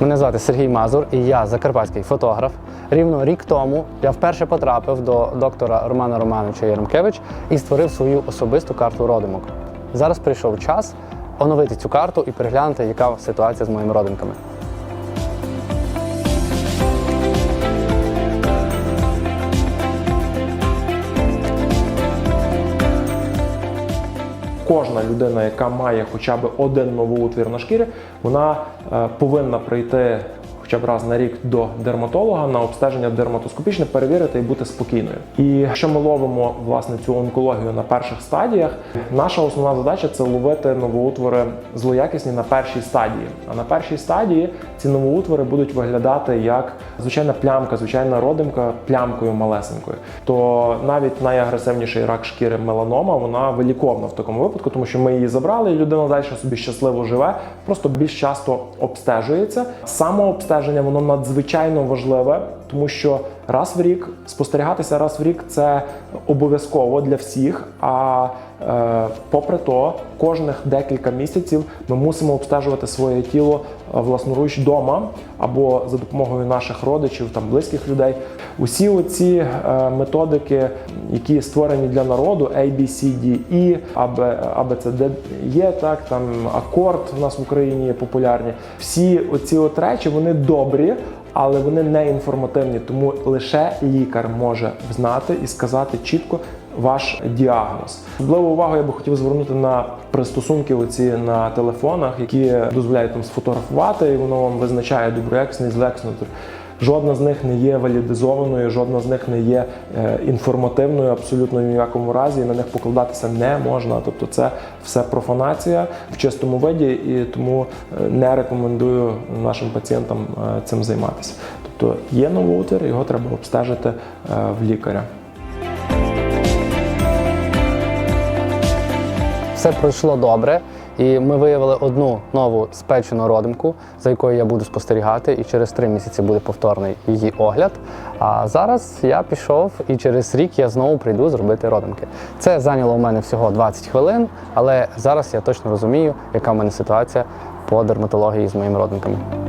Мене звати Сергій Мазур, і я закарпатський фотограф. Рівно рік тому я вперше потрапив до доктора Романа Романовича Яремкевич і створив свою особисту карту родимок. Зараз прийшов час оновити цю карту і переглянути, яка ситуація з моїми родинками. Кожна людина, яка має хоча б один новоутвір на шкірі, вона е, повинна прийти хоча б раз на рік до дерматолога на обстеження дерматоскопічне, перевірити і бути спокійною. І якщо ми ловимо власне цю онкологію на перших стадіях, наша основна задача це ловити новоутвори злоякісні на першій стадії. А на першій стадії ці новоутвори будуть виглядати як звичайна плямка, звичайна родимка плямкою малесенькою. То навіть найагресивніший рак шкіри меланома, вона виліковна в такому випадку, тому що ми її забрали, і людина далі собі щасливо живе, просто більш часто обстежується. Самообстеження воно надзвичайно важливе, тому що раз в рік спостерігатися раз в рік це обов'язково для всіх. А е, попри то, кожних декілька місяців ми мусимо обстежувати своє тіло е, власноруч вдома або за допомогою наших родичів, там близьких людей. Усі оці е, методики, які створені для народу, A, B, C, D, E, AB, ABCD є так, там акорд в нас в Україні є популярні. Всі оці от речі вони добрі. Але вони не інформативні, тому лише лікар може знати і сказати чітко ваш діагноз. Особливу увагу я би хотів звернути на пристосунки оці на телефонах, які дозволяють там сфотографувати, і воно вам визначає доброякісний злексний. Жодна з них не є валідизованою, жодна з них не є е, інформативною абсолютно ні в якому разі. і На них покладатися не можна. Тобто, це все профанація в чистому виді, і тому е, не рекомендую нашим пацієнтам е, цим займатися. Тобто є новоутвір, його треба обстежити в лікаря. Все пройшло добре, і ми виявили одну нову спечену родимку, за якою я буду спостерігати, і через три місяці буде повторний її огляд. А зараз я пішов, і через рік я знову прийду зробити родимки. Це зайняло у мене всього 20 хвилин, але зараз я точно розумію, яка в мене ситуація по дерматології з моїми родинками.